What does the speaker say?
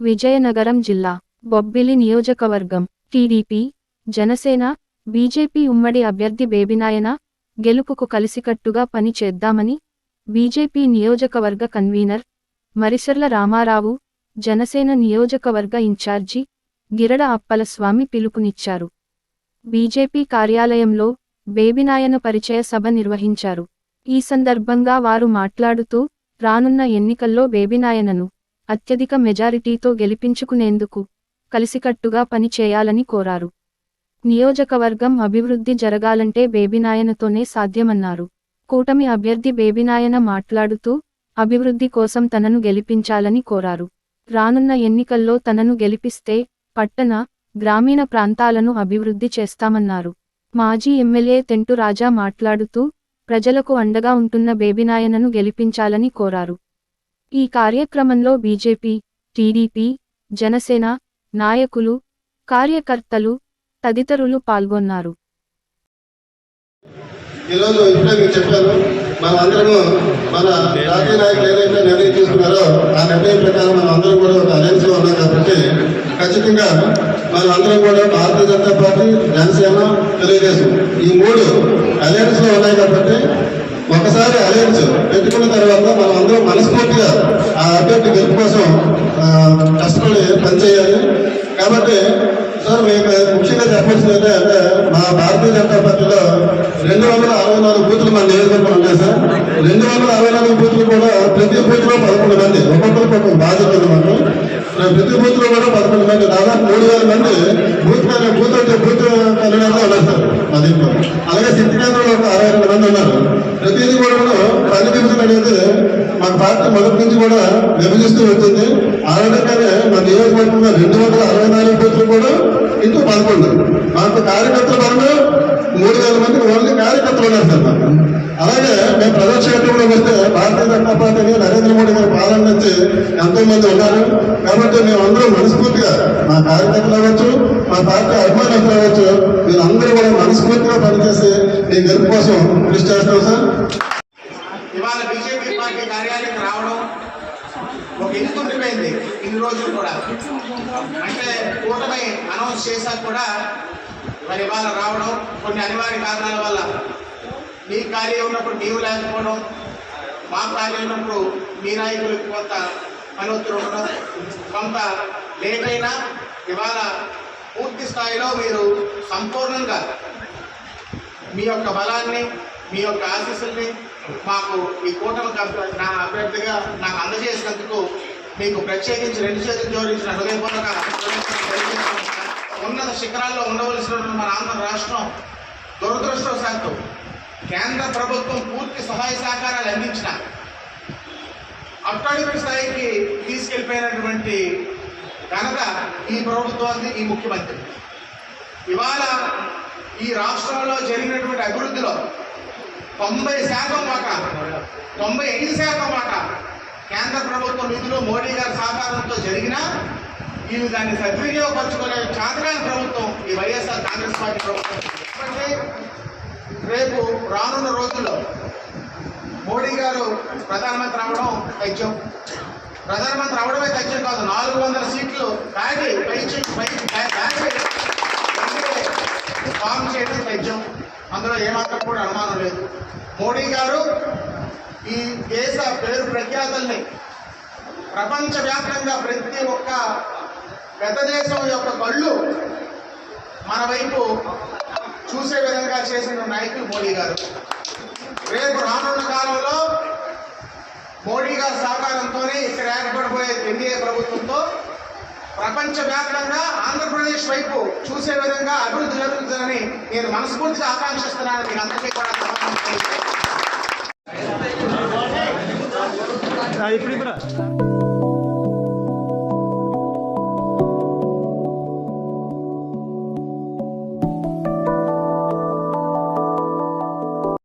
విజయనగరం జిల్లా బొబ్బిలి నియోజకవర్గం TDP Janasena BJP ఉమ్మడి అభ్యర్థి బేబినాయన గెలుపుకు కలిసికట్టుగా పని చేద్దామని బీజేపీ నియోజకవర్గ కన్వీనర్ మరిసర్ల రామారావు జనసేన నియోజకవర్గ ఇన్ఛార్జి గిరడ అప్పలస్వామి పిలుపునిచ్చారు. బీజేపీ కార్యాలయంలో బేబినాయన పరిచయ సభ నిర్వహించారు. ఈ సందర్భంగా వారు మాట్లాడుతూ రానున్న ఎన్నికల్లో బేబినాయనను అత్యధిక మెజారిటీతో గెలిపించుకునేందుకు కలిసికట్టుగా పనిచేయాలని కోరారు. నియోజకవర్గం అభివృద్ధి జరగాలంటే బేబినాయనతోనే సాధ్యమన్నారు. కూటమి అభ్యర్థి బేబినాయన మాట్లాడుతూ అభివృద్ధి కోసం తనను గెలిపించాలని కోరారు. రానున్న ఎన్నికల్లో తనను గెలిపిస్తే పట్టణ గ్రామీణ ప్రాంతాలను అభివృద్ధి చేస్తామన్నారు. మాజీ ఎమ్మెల్యే తెంటు రాజా మాట్లాడుతూ ప్రజలకు అండగా ఉంటున్న బేబినాయనను గెలిపించాలని కోరారు. ఈ కార్యక్రమంలో బీజేపీ టీడీపీ జనసేన నాయకులు కార్యకర్తలు తదితరులు పాల్గొన్నారు. ఈరోజు ఇప్పుడే మీకు చెప్పాను మనందరము మన జాతీయ నాయకులు ఏదైతే నిర్ణయం తీసుకున్నారో ఆ నిర్ణయం ప్రకారం మనం అందరం కూడా ఒక అలయన్స్ ఉన్నాం కాబట్టి ఖచ్చితంగా మనం అందరం కూడా భారతీయ జనతా పార్టీ జనసేన తెలుగుదేశం ఈ మూడు అలయన్స్లో ఉన్నాయి కాబట్టి ఒకసారి అలయన్స్ పెట్టుకున్న తర్వాత మనం అందరం మనస్ఫూర్తిగా ఆ అభ్యర్థి గెలుపు కోసం కష్టపడి పనిచేయాలి. కాబట్టి సార్ మీకు ముఖ్యంగా చెప్పాల్సింది ఏంటంటే మా భారతీయ జనతా పార్టీలో రెండు వందల అరవై నాలుగు బూతులు మన నియోజకవర్గం ఉంటాయి సార్. రెండు వందల అరవై నాలుగు బూతులు కూడా ప్రతి బూత్లో పదకొండు మంది ఒక్కొక్కరికి ఒక్కొక్క బాధ్యత ఉంది మాకు. ప్రతి బూత్లో కూడా పదకొండు మంది దాదాపు మూడు వేల మంది బూత్ బూత్ అంటే బూత్ కన్వీనర్లు ఉన్నారు సార్ మా దీంట్లో అలాగే శక్తి కేంద్రంలో ఒక అరవై రెండు మంది ఉన్నారు ప్రతిదీ కూడా పని డివిజన్ అనేది మా పార్టీ మొదటి నుంచి కూడా విభజిస్తూ వచ్చింది. ఆ రకంగానే మా నియోజకవర్గంలో రెండు వందల అరవై నాలుగు కోట్లు కూడా ఇంటూ పదకొండు మాకు కార్యకర్తల పరంగా మూడు వేల మంది ఓన్లీ కార్యకర్తలు ఉన్నారు సార్ మాకు. అలాగే మేము ప్రజాక్షేత్రంలో వస్తే భారతీయ జనతా పార్టీని నరేంద్ర మోడీ గారి పాలన నుంచి ఎంతో మంది ఉన్నారు. కాబట్టి మేము అందరూ మనస్ఫూర్తిగా మా కార్యకర్తలు అవ్వచ్చు మా పార్టీ అభిమానులు అవ్వచ్చు. వీళ్ళందరూ కూడా మనస్ఫూర్తిగా పనిచేసి మీ గెలుపు కోసం కృషి చేస్తాం సార్ ఇవాళ బీజేపీ పార్టీ కార్యాలయానికి రావడం ఒక ఉండిపోయింది? ఇన్ని రోజులు కూడా. అంటే కూటమి అనౌన్స్ చేశాక కూడా మరి ఇవాళ రావడం కొన్ని అనివార్య కారణాల వల్ల. మీ ఖాళీ ఉన్నప్పుడు నీవు లేకపోవడం మా ఖాళీ ఉన్నప్పుడు మీ నాయకులకు కొంత పని ఒత్తిడి ఉండడం కొంత లేట్ అయినా ఇవాళ పూర్తి స్థాయిలో మీరు సంపూర్ణంగా మీ యొక్క బలాన్ని మీ యొక్క ఆశీస్సుల్ని మాకు ఈ కూటమి నా అభ్యర్థిగా నాకు అందజేసినందుకు మీకు ప్రత్యేకించి రెండు చేతులు జోడించిన హృదయపూర్వక ఉన్నత శిఖరాల్లో ఉండవలసిన మన ఆంధ్ర రాష్ట్రం దురదృష్టవశాత్తు కేంద్ర ప్రభుత్వం పూర్తి సహాయ సహకారాలు అందించిన అట్టడుగు స్థాయికి తీసుకెళ్ళిపోయినటువంటి ఘనత ఈ ప్రభుత్వానికి ఈ ముఖ్యమంత్రి ఇవాళ ఈ రాష్ట్రంలో జరిగినటువంటి అభివృద్ధిలో తొంభై శాతం మాట. తొంభై ఐదు శాతం మాట. కేంద్ర ప్రభుత్వ నిధులు మోడీ గారి సహకారంతో జరిగినా వీళ్ళు దాన్ని సద్వినియోగపరచుకునే చాతకాని ప్రభుత్వం ఈ వైఎస్ఆర్ కాంగ్రెస్ పార్టీ ప్రభుత్వం. రేపు రానున్న రోజుల్లో మోడీ గారు ప్రధానమంత్రి అవడం తథ్యం. ప్రధానమంత్రి అవడమే తథ్యం కాదు నాలుగు వందల సీట్లు దాటి పైచి పై దాటి ఫామ్ చేయడం తథ్యం. అందులో ఏమాత్రం కూడా అనుమానం లేదు. మోడీ గారు ఈ దేశ పేరు ప్రఖ్యాతల్ని ప్రపంచవ్యాప్తంగా ప్రతి ఒక్క పెద్ద దేశం యొక్క కళ్ళు మన వైపు చూసే విధంగా చేసిన నాయకులు మోడీ గారు. రేపు రానున్న కాలంలో మోడీ గారి సహకారంతోనే ఇక్కడ ఏర్పడిపోయే ఎన్డీఏ ప్రభుత్వంతో ప్రపంచవ్యాప్తంగా ఆంధ్రప్రదేశ్ వైపు చూసే విధంగా అభివృద్ధి జరుగుతుందని నేను మనస్ఫూర్తిగా ఆకాంక్షిస్తున్నాను. మీకు అందరికీ కూడా ఇప్పుడు